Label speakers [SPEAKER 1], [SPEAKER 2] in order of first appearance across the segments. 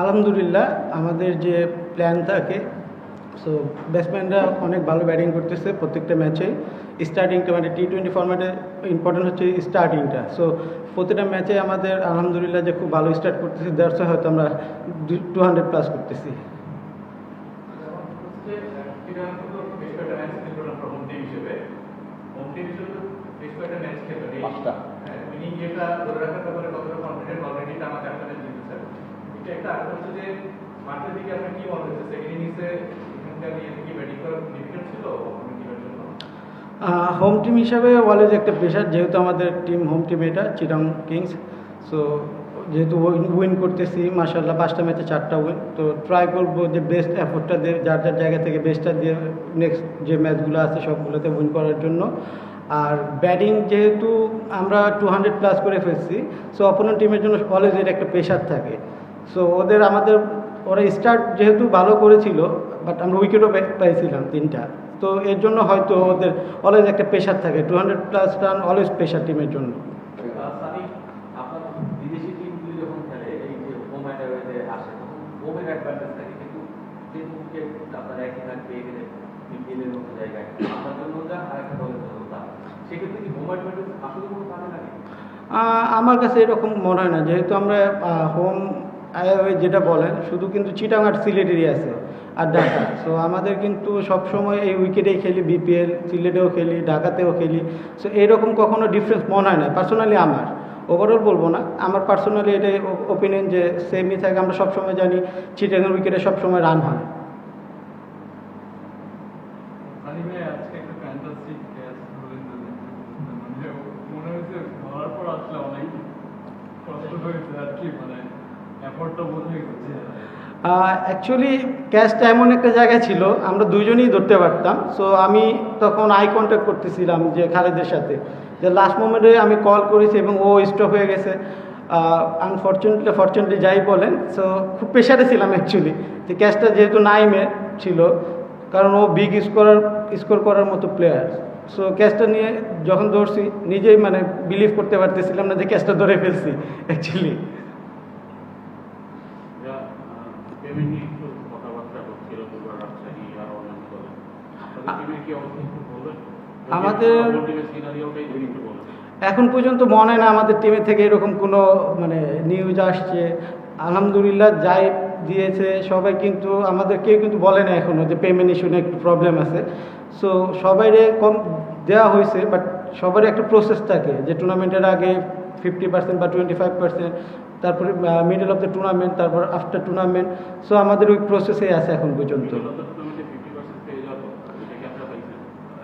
[SPEAKER 1] আলহামদুলিল্লাহ আমাদের যে প্ল্যান থাকে সো ব্যাটসম্যানরা অনেক ভালো ব্যাটিং করতেছে প্রত্যেকটা ম্যাচে স্টার্টিংটা মানে টি টোয়েন্টি ফর্ম্যাটে ইম্পর্টেন্ট হচ্ছে স্টার্টিংটা সো প্রতিটা ম্যাচে আমাদের আলহামদুলিল্লাহ যে খুব ভালো স্টার্ট করতেছি দ্যাটস হয়তো আমরা টু হান্ড্রেড প্লাস করতেছি।
[SPEAKER 2] পাঁচটা।
[SPEAKER 1] হোম টিম হিসাবে অলওয়েজ একটা প্রেশার যেহেতু আমাদের টিম হোম টিম এটা চিটাং কিংস সো যেহেতু উইন করতেছি মাসাল্লাহ পাঁচটা ম্যাচে চারটা উইন তো ট্রাই করব যে বেস্ট এফোর্টটা দিয়ে, যার যার জায়গা থেকে বেস্টটা দিয়ে নেক্সট যে ম্যাচগুলো আছে সবগুলোতে উইন করার জন্য। আর ব্যাটিং যেহেতু আমরা টু হান্ড্রেড প্লাস করে ফেলছি সো অপোনেন্ট টিমের জন্য অলওয়েজ এর একটা প্রেশার থাকে। সো ওদের আমাদের ওরা স্টার্ট যেহেতু ভালো করেছিল বাট আমরা উইকেটও পাইছিলাম তিনটা। তো এর জন্য হয়তো ওদের অলওয়েজ একটা প্রেশার থাকে two hundred plus run always pressure টিমের জন্য। আমার কাছে এরকম মনে হয় না। যেহেতু আমরা হোম যেটা বলেন, শুধু কিন্তু চিটাং আর সিলেটেরই আছে, আর ঢাকা। সো আমাদের কিন্তু সব সময় এই উইকেটেই খেলি বিপিএল সিলেটেও খেলি, ঢাকাতেও খেলি। সো এরকম কখনো ডিফারেন্স মনে হয় না পার্সোনালি আমার। ওভারঅল বলব না, আমার পার্সোনালি এটাই ওপিনিয়ন যে সেমই থাকে, আমরা সবসময় জানি চিটাংয়ের উইকেটে সবসময় রান হয়।
[SPEAKER 3] মানে মনে হয়েছে, ধরার পর আসলে অনেক কষ্ট হয়েছে আর কি মানে
[SPEAKER 1] অ্যাকচুয়ালি ক্যাচটা এমন একটা জায়গায় ছিল, আমরা দুজনেই ধরতে পারতাম। সো আমি তখন আই কন্ট্যাক্ট করতেছিলাম যে খালেদের সাথে। যে লাস্ট মোমেন্টে আমি কল করেছি এবং ও স্টপ হয়ে গেছে। আনফর্চুনেটলি ফর্চুনেটলি যাই বলেন সো খুব প্রেশারে ছিলাম অ্যাকচুয়ালি যে ক্যাচটা যেহেতু নাইমে ছিল, কারণ ও বিগ স্কোরার স্কোর করার মতো প্লেয়ার সো ক্যাচটা নিয়ে যখন ধরছি, নিজেই মানে বিলিভ করতে পারতেছিলাম না যে ক্যাচটা ধরে ফেলছি অ্যাকচুয়ালি
[SPEAKER 4] পেমেন্ট নিয়ে একটু কথাবার্তা হচ্ছিল দুবার রাজশাহী আর অন্যান্য দলে আপনাদের টিমের কি অবস্থা একটু বলবেন
[SPEAKER 1] আমাদের-
[SPEAKER 4] টিমের
[SPEAKER 1] এখন পর্যন্ত মনে হয় না আমাদের টিমে থেকে এরকম কোনো মানে নিউজ আসছে। আলহামদুলিল্লাহ যাই দিয়েছে সবাই, কিন্তু আমাদের কেউ কিন্তু বলে না এখনও যে পেমেন্ট ইস্যু একটু প্রবলেম আছে। সো সবাইরে কম দেওয়া হয়েছে বাট সবারই একটা প্রসেস থাকে যে টুর্নামেন্টের আগে ফিফটি পার্সেন্ট বা টোয়েন্টি ফাইভ পার্সেন্ট তারপরে মিডল অফ দ্য টুর্নামেন্ট তারপর আফটার টুর্নামেন্ট সো আমাদের ওই প্রসেসেই আছে এখন পর্যন্ত
[SPEAKER 4] টুর্নামেন্টে ফিফটি পার্সেন্ট পেয়ে যাওয়া তো এটা কি আপনারা পাইছেন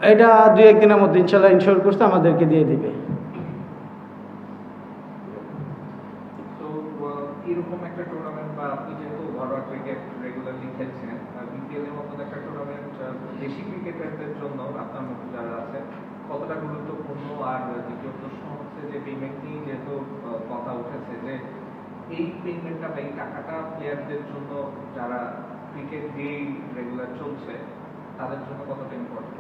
[SPEAKER 1] এটা দুই একদিনের মধ্যে ইনশাল্লাহ ইনশোর করছে, আমাদেরকে দিয়ে দিবে।
[SPEAKER 5] এই টাকাটা প্লেয়ারদের জন্য যারা ক্রিকেট দিয়েই রেগুলার চলছে, তাদের জন্য কতটা ইম্পর্টেন্ট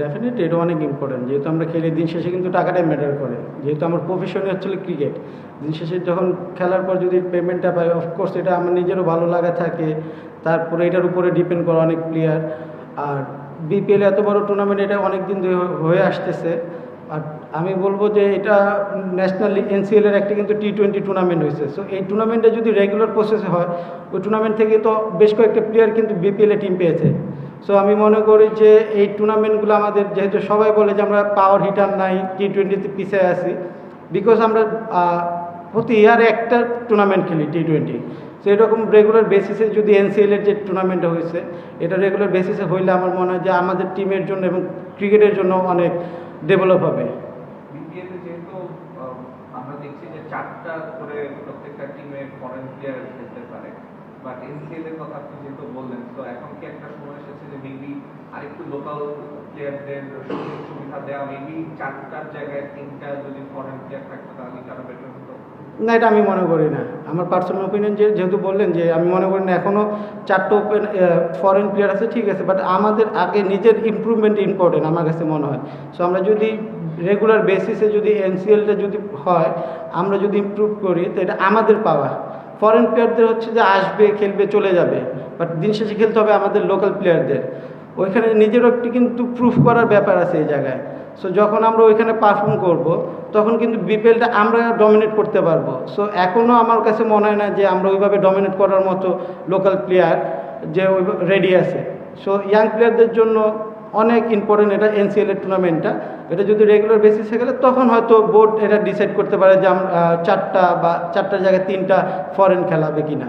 [SPEAKER 1] ডেফিনেটলি এটা অনেক ইম্পর্টেন্ট যেহেতু আমরা খেলি, দিন শেষে কিন্তু টাকাটাই ম্যাটার করে। যেহেতু আমার প্রফেশনই হচ্ছিল ক্রিকেট দিন শেষে যখন খেলার পর যদি পেমেন্টটা পাই অফকোর্স এটা আমার নিজেরও ভালো লাগা থাকে। তারপরে এটার উপরে ডিপেন্ড করে অনেক প্লেয়ার আর বিপিএল এত বড় টুর্নামেন্ট এটা অনেক দিন হয়ে আসতেছে। আর আমি বলব যে এটা ন্যাশনাল এনসিএল এর একটা কিন্তু টি টোয়েন্টি টুর্নামেন্ট হয়েছে। সো এই টুর্নামেন্টে যদি রেগুলার প্রসেসে হয়, ওই টুর্নামেন্ট থেকে তো বেশ কয়েকটা প্লেয়ার কিন্তু বিপিএলে টিম পেয়েছে। সো আমি মনে করি যে এই টুর্নামেন্টগুলো আমাদের যেহেতু সবাই বলে যে আমরা পাওয়ার হিটার নাই টি টোয়েন্টিতে পিছিয়ে আছি বিকজ আমরা প্রতি ইয়ারে একটা টুর্নামেন্ট খেলি টি টোয়েন্টি সো এরকম রেগুলার বেসিসে যদি এনসিএল এর যে টুর্নামেন্টটা হয়েছে, এটা রেগুলার বেসিসে হইলে আমার মনে হয় যে আমাদের টিমের জন্য এবং ক্রিকেটের জন্য অনেক ডেভেলপ হবে।
[SPEAKER 5] আমরা দেখছি যে চারটা করে প্রত্যেকটা টিমে ফরেন প্লেয়ার খেলতে পারে বাট এনসিএল এর কথা আপনি যেহেতু বললেন, তো এখন কি একটা সময় এসেছে যে মেবি আরেকটু লোকাল প্লেয়ারদের সুযোগ সুবিধা দেওয়া মেবি চারটার জায়গায় তিনটা যদি ফরেন প্লেয়ার থাকতো তাহলে আরও বেটার হতো।
[SPEAKER 1] না, এটা আমি মনে করি না। আমার পার্সোনাল ওপিনিয়ন যে, যেহেতু বললেন যে, আমি মনে করি না এখনও চারটে ওপেন ফরেন প্লেয়ার আছে, ঠিক আছে বাট আমাদের আগে নিজের ইম্প্রুভমেন্ট ইম্পর্টেন্ট আমার কাছে মনে হয়। সো আমরা যদি রেগুলার বেসিসে যদি এনসিএলটা যদি হয়, আমরা যদি ইমপ্রুভ করি, তো এটা আমাদের পাওয়া। ফরেন প্লেয়ারদের হচ্ছে যে আসবে, খেলবে, চলে যাবে। বাট দিন শেষে খেলতে হবে আমাদের লোকাল প্লেয়ারদের ওইখানে নিজেরও একটি কিন্তু প্রুফ করার ব্যাপার আছে এই জায়গায়। সো যখন আমরা ওইখানে পারফর্ম করব, তখন কিন্তু বিপিএলটা আমরা ডমিনেট করতে পারব। সো এখনও আমার কাছে মনে হয় না যে আমরা ওইভাবে ডমিনেট করার মতো লোকাল প্লেয়ার যে ওই রেডি আছে। সো ইয়াং প্লেয়ারদের জন্য অনেক ইম্পর্টেন্ট এটা এনসিএল এর টুর্নামেন্টটা এটা যদি রেগুলার বেসিসে গেলে, তখন হয়তো বোর্ড এটা ডিসাইড করতে পারে যে চারটা বা চারটার জায়গায় তিনটা ফরেন খেলাবে কিনা।